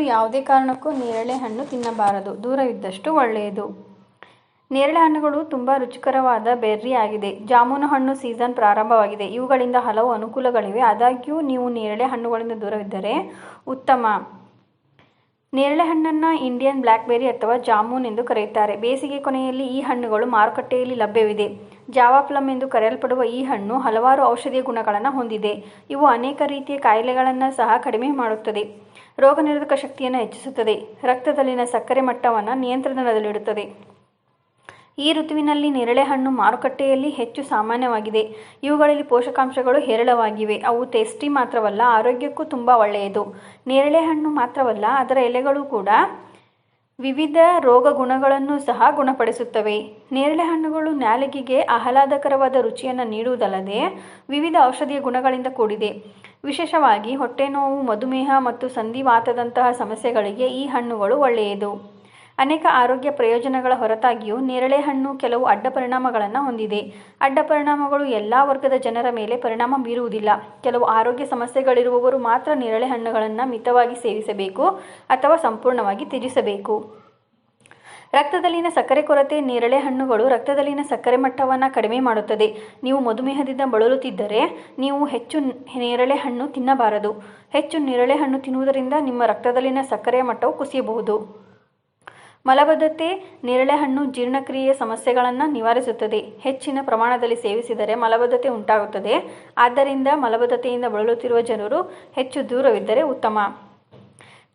ಯಾವುದೇ ಕಾರಣಕ್ಕೂ ನೇರಳೆ ಹಣ್ಣು ತಿನ್ನಬಾರದು. ದೂರವಿದ್ದಷ್ಟು ಒಳ್ಳೆಯದು. ನೇರಳೆ ಹಣ್ಣುಗಳು ತುಂಬ ರುಚಿಕರವಾದ ಬೆರ್ರಿ ಆಗಿದೆ. ಜಾಮೂನು ಹಣ್ಣು ಸೀಸನ್ ಪ್ರಾರಂಭವಾಗಿದೆ. ಇವುಗಳಿಂದ ಹಲವು ಅನುಕೂಲಗಳಿವೆ. ಆದಾಗ್ಯೂ, ನೀವು ನೇರಳೆ ಹಣ್ಣುಗಳಿಂದ ದೂರವಿದ್ದರೆ ಉತ್ತಮ. ನೇರಳೆ ಹಣ್ಣನ್ನು ಇಂಡಿಯನ್ ಬ್ಲ್ಯಾಕ್ಬೆರಿ ಅಥವಾ ಜಾಮೂನ್ ಎಂದು ಕರೆಯುತ್ತಾರೆ. ಬೇಸಿಗೆ ಕೊನೆಯಲ್ಲಿ ಈ ಹಣ್ಣುಗಳು ಮಾರುಕಟ್ಟೆಯಲ್ಲಿ ಲಭ್ಯವಿದೆ. ಜಾವಾ ಪ್ಲಮ್ ಎಂದು ಕರೆಯಲ್ಪಡುವ ಈ ಹಣ್ಣು ಹಲವಾರು ಔಷಧೀಯ ಗುಣಗಳನ್ನು ಹೊಂದಿದೆ. ಇವು ಅನೇಕ ರೀತಿಯ ಕಾಯಿಲೆಗಳನ್ನು ಸಹ ಕಡಿಮೆ ಮಾಡುತ್ತದೆ. ರೋಗ ನಿರೋಧಕ ಶಕ್ತಿಯನ್ನು ಹೆಚ್ಚಿಸುತ್ತದೆ. ರಕ್ತದಲ್ಲಿನ ಸಕ್ಕರೆ ಮಟ್ಟವನ್ನು ನಿಯಂತ್ರಣದಲ್ಲಿಡುತ್ತದೆ. ಈ ಋತುವಿನಲ್ಲಿ ನೇರಳೆ ಹಣ್ಣು ಮಾರುಕಟ್ಟೆಯಲ್ಲಿ ಹೆಚ್ಚು ಸಾಮಾನ್ಯವಾಗಿದೆ. ಇವುಗಳಲ್ಲಿ ಪೋಷಕಾಂಶಗಳು ಹೇರಳವಾಗಿವೆ. ಅವು ಟೇಸ್ಟಿ ಮಾತ್ರವಲ್ಲ, ಆರೋಗ್ಯಕ್ಕೂ ತುಂಬ ಒಳ್ಳೆಯದು. ನೇರಳೆ ಹಣ್ಣು ಮಾತ್ರವಲ್ಲ, ಅದರ ಎಲೆಗಳು ಕೂಡ ವಿವಿಧ ರೋಗ ಗುಣಗಳನ್ನು ಸಹ ಗುಣಪಡಿಸುತ್ತವೆ. ನೇರಳೆ ಹಣ್ಣುಗಳು ನಾಲಿಗೆಗೆ ಆಹ್ಲಾದಕರವಾದ ರುಚಿಯನ್ನು ನೀಡುವುದಲ್ಲದೆ ವಿವಿಧ ಔಷಧೀಯ ಗುಣಗಳಿಂದ ಕೂಡಿದೆ. ವಿಶೇಷವಾಗಿ ಹೊಟ್ಟೆನೋವು ಮಧುಮೇಹ ಮತ್ತು ಸಂಧಿವಾತದಂತಹ ಸಮಸ್ಯೆಗಳಿಗೆ ಈ ಹಣ್ಣುಗಳು ಒಳ್ಳೆಯದು. ಅನೇಕ ಆರೋಗ್ಯ ಪ್ರಯೋಜನಗಳ ಹೊರತಾಗಿಯೂ ನೇರಳೆ ಹಣ್ಣು ಕೆಲವು ಅಡ್ಡ ಪರಿಣಾಮಗಳನ್ನು ಹೊಂದಿದೆ. ಅಡ್ಡ ಪರಿಣಾಮಗಳು ಎಲ್ಲ ವರ್ಗದ ಜನರ ಮೇಲೆ ಪರಿಣಾಮ ಬೀರುವುದಿಲ್ಲ. ಕೆಲವು ಆರೋಗ್ಯ ಸಮಸ್ಯೆಗಳಿರುವವರು ಮಾತ್ರ ನೇರಳೆ ಹಣ್ಣುಗಳನ್ನು ಮಿತವಾಗಿ ಸೇವಿಸಬೇಕು ಅಥವಾ ಸಂಪೂರ್ಣವಾಗಿ ತ್ಯಜಿಸಬೇಕು. ರಕ್ತದಲ್ಲಿನ ಸಕ್ಕರೆ ಕೊರತೆ ನೇರಳೆ ಹಣ್ಣುಗಳು ರಕ್ತದಲ್ಲಿನ ಸಕ್ಕರೆ ಮಟ್ಟವನ್ನು ಕಡಿಮೆ ಮಾಡುತ್ತದೆ. ನೀವು ಮಧುಮೇಹದಿಂದ ಬಳಲುತ್ತಿದ್ದರೆ ನೀವು ಹೆಚ್ಚು ನೇರಳೆ ಹಣ್ಣು ತಿನ್ನಬಾರದು. ಹೆಚ್ಚು ನೇರಳೆ ಹಣ್ಣು ತಿನ್ನುವುದರಿಂದ ನಿಮ್ಮ ರಕ್ತದಲ್ಲಿನ ಸಕ್ಕರೆಯ ಮಟ್ಟವು ಕುಸಿಯಬಹುದು. ಮಲಬದ್ಧತೆ ನೇರಳೆಹಣ್ಣು ಜೀರ್ಣಕ್ರಿಯೆ ಸಮಸ್ಯೆಗಳನ್ನು ನಿವಾರಿಸುತ್ತದೆ. ಹೆಚ್ಚಿನ ಪ್ರಮಾಣದಲ್ಲಿ ಸೇವಿಸಿದರೆ ಮಲಬದ್ಧತೆ ಉಂಟಾಗುತ್ತದೆ. ಆದ್ದರಿಂದ ಮಲಬದ್ಧತೆಯಿಂದ ಬಳಲುತ್ತಿರುವ ಜನರು ಹೆಚ್ಚು ದೂರವಿದ್ದರೆ ಉತ್ತಮ.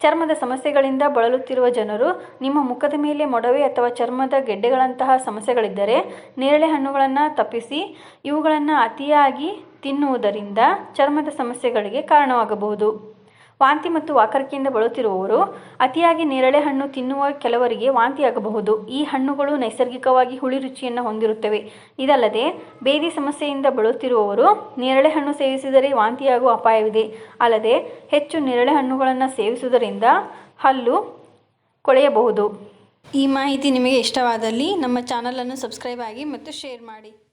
ಚರ್ಮದ ಸಮಸ್ಯೆಗಳಿಂದ ಬಳಲುತ್ತಿರುವ ಜನರು ನಿಮ್ಮ ಮುಖದ ಮೇಲೆ ಮೊಡವೆ ಅಥವಾ ಚರ್ಮದ ಗೆಡ್ಡೆಗಳಂತಹ ಸಮಸ್ಯೆಗಳಿದ್ದರೆ ನೇರಳೆ ಹಣ್ಣುಗಳನ್ನು ತಪ್ಪಿಸಿ ಇವುಗಳನ್ನು ಅತಿಯಾಗಿ ತಿನ್ನುವುದರಿಂದ ಚರ್ಮದ ಸಮಸ್ಯೆಗಳಿಗೆ ಕಾರಣವಾಗಬಹುದು. ವಾಂತಿ ಮತ್ತು ವಾಕರಿಕೆಯಿಂದ ಬಳಲುತ್ತಿರುವವರು, ಅತಿಯಾಗಿ ನೇರಳೆ ಹಣ್ಣು ತಿನ್ನುವ ಕೆಲವರಿಗೆ ವಾಂತಿಯಾಗಬಹುದು. ಈ ಹಣ್ಣುಗಳು ನೈಸರ್ಗಿಕವಾಗಿ ಹುಳಿ ರುಚಿಯನ್ನು ಹೊಂದಿರುತ್ತವೆ. ಇದಲ್ಲದೆ, ಬೇದಿ ಸಮಸ್ಯೆಯಿಂದ ಬಳಲುತ್ತಿರುವವರು ನೇರಳೆ ಹಣ್ಣು ಸೇವಿಸಿದರೆ ವಾಂತಿಯಾಗುವ ಅಪಾಯವಿದೆ. ಅಲ್ಲದೆ, ಹೆಚ್ಚು ನೇರಳೆ ಹಣ್ಣುಗಳನ್ನು ಸೇವಿಸುವುದರಿಂದ ಹಲ್ಲು ಕೊಳೆಯಬಹುದು. ಈ ಮಾಹಿತಿ ನಿಮಗೆ ಇಷ್ಟವಾದಲ್ಲಿ ನಮ್ಮ ಚಾನಲನ್ನು ಸಬ್ಸ್ಕ್ರೈಬ್ ಆಗಿ ಮತ್ತು ಶೇರ್ ಮಾಡಿ.